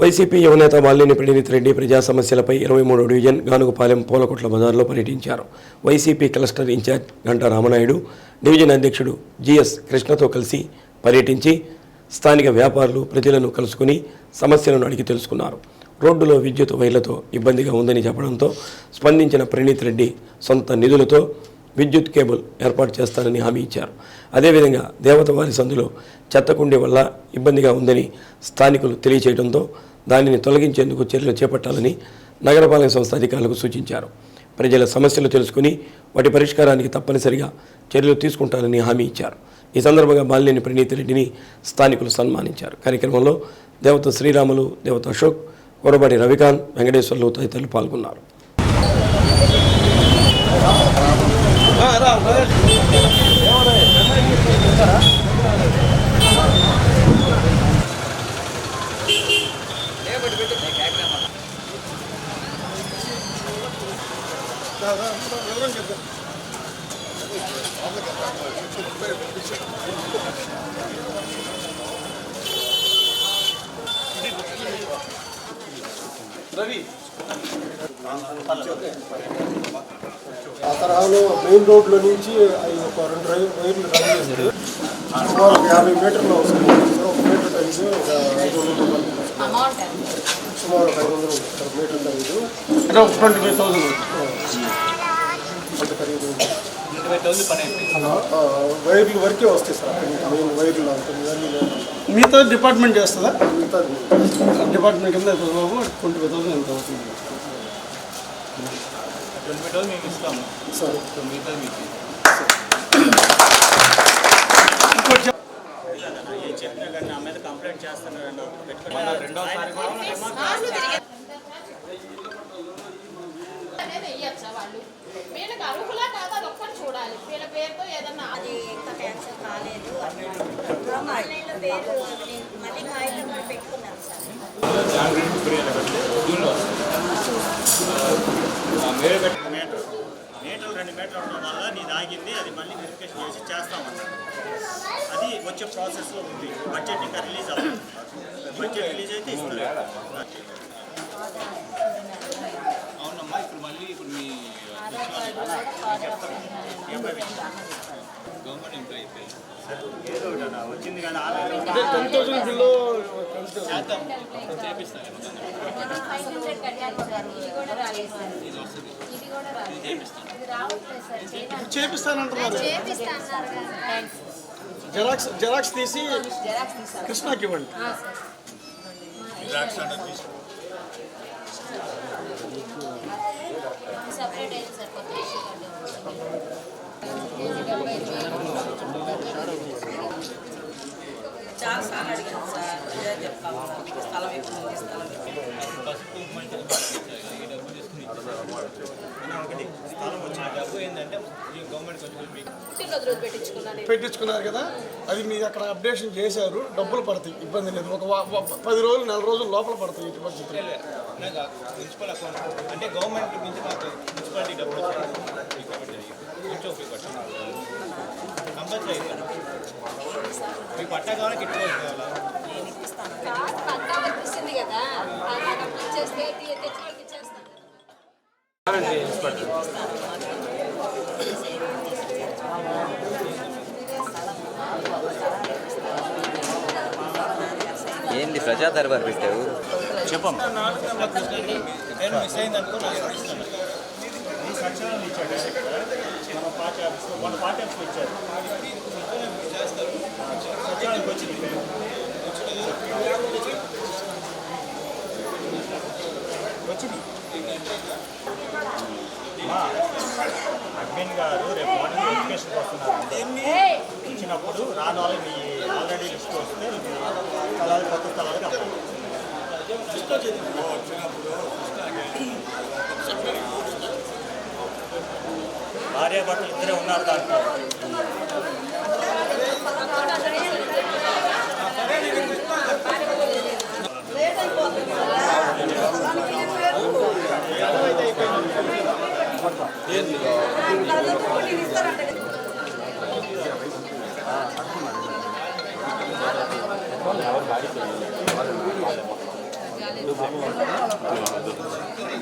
YCP యువనేత మాలిని ప్రణీత్ రెడ్డి ప్రజా సమస్యలపై ఇరవై మూడు డివిజన్ గానుగుపాలెం పూలకొట్ల బజార్లో పర్యటించారు. YCP cluster incharge Ganta Ramanaidu division అధ్యక్షుడు జిఎస్ కృష్ణతో కలిసి పర్యటించి స్థానిక వ్యాపారులు ప్రజలను కలుసుకుని సమస్యలను అడిగి తెలుసుకున్నారు. రోడ్డులో విద్యుత్ వైర్లతో ఇబ్బందిగా ఉందని చెప్పడంతో స్పందించిన ప్రణీత్ రెడ్డి సొంత నిధులతో విద్యుత్ కేబుల్ ఏర్పాటు చేస్తారని హామీ ఇచ్చారు. అదేవిధంగా దేవతవారి సందులో చెత్తకుండి వల్ల ఇబ్బందిగా ఉందని స్థానికులు తెలియచేయడంతో దానిని తొలగించేందుకు చర్యలు చేపట్టాలని నగరపాలక సంస్థ అధికారులకు సూచించారు. ప్రజల సమస్యలు తెలుసుకుని వాటి పరిష్కారానికి తప్పనిసరిగా చర్యలు తీసుకుంటారని హామీ ఇచ్చారు. ఈ సందర్భంగా బాలినేని ప్రణీతి రెడ్డిని స్థానికులు సన్మానించారు. కార్యక్రమంలో దేవత శ్రీరాములు దేవత అశోక్ కొరబడి రవికాంత్ వెంకటేశ్వర్లు తదితరులు పాల్గొన్నారు. ఆ తరహాలో మెయిన్ రోడ్లో నుంచి అవి ఒక రెండు రై వైర్లు రన్ చేశారు. సుమారు ఒక యాభై మీటర్లు వస్తుంది. ఒక మీటర్ ఖరీదు ఒక ఐదు వందల రూపాయలు సుమారు ఒక ఐదు వందలు ఉంటుంది సార్ మీటర్ ఖరీదు అంటే ట్వంటీ ఫైవ్ థౌసండ్. వైర్లు వరకే వస్తాయి సార్. మెయిన్ వైర్లు. మీతో డిపార్ట్మెంట్ చేస్తుందా? మిగతా డిపార్ట్మెంట్ కింద ట్వంటీ ఫైవ్ థౌసండ్ ఎంత అవుతుంది? సార్. ఇంకోటి చెప్ అనేది వెయ్యొచ్చా వాళ్ళు? వీళ్ళకి అర్హులా కాదా? అది ఒక్కటి చూడాలి. వీళ్ళ పేరుతో ఏదన్నా అది ఇంకా క్యాన్సర్ కాలేదు ఆన్లైన్లో పేరు మళ్ళీ కూడా మీటర్లు రెండు మీటర్లు ఉండడం వల్ల నీది ఆగింది అది మళ్ళీ వెరిఫికేషన్ చేసి చేస్తామన్నారు అది వచ్చే ప్రాసెస్లో ఉంది. బడ్జెట్ ఇంకా రిలీజ్ అవ్వాలి బడ్జెట్ రిలీజ్ అయితే ఇస్తారు అవునమ్మా ఇప్పుడు మళ్ళీ ఇప్పుడు మీ గవర్నమెంట్ ఎంప్లాయీ అయిపోయి ఏదో ఒకటి అన్న, వచ్చింది కదా ఆన్లైన్ టెన్ థౌసండ్ బిలో చేద్దాం చేపిస్తాను ఫైవ్ హండ్రెడ్ కట్టాలి సార్ ఇది కూడా రాలేదు సార్ ఇది కూడా రాలేదు ఇది రావట్లేదు సార్ చేయడానికి చేపిస్తానంటున్నారు. జెరాక్స్ జెరాక్స్ తీసి కృష్ణాకి ఇవ్వండి. జెరాక్స్ ఇవ్వండి అయింది సార్ కొత్త ఇష్యూ అడిగాను సార్ ఇదే చెప్తాను మీకు స్థలం స్థలం పెట్టించుకున్నారు కదా. అది మీరు అక్కడ అప్డేషన్ చేశారు. డబ్బులు పడతాయి. ఇబ్బంది లేదు. ఒక పది రోజులు నెల రోజులు లోపల పడతాయి ఇటు పరిస్థితి. మున్సిపల్ అకౌంట్ అంటే గవర్నమెంట్ నుంచి నాకు మున్సిపాలిటీ డబ్బులు కంపల్సరీ మీకు పట్టా కావాలా కిట్ కదా తెచ్చి ఇచ్చేస్తాను ఏంది ప్రజా దర్బార్ పెట్టావు? నేను మిస్ అయింది అనుకో నాకు ఇస్తాను ఈ సచివాలయం ఇచ్చాడు మన పార్టీ ఆఫీస్లో మన పార్టీ ఆఫీస్లో ఇచ్చారు? వచ్చింది వచ్చింది అడ్మిన్ గారు రేపు మార్నింగ్ వెరిఫికేషన్కి వస్తున్నారు. వచ్చినప్పుడు రాని మీ ఆల్రెడీ లిస్ట్ వస్తే మీ స్థలాలు కొత్త స్థలాలకు అప్పుడు భార్యాభర్తలు ఇద్దరే ఉన్నారు దాంట్లో.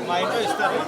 మా ఇంట్లో ఇస్తారు.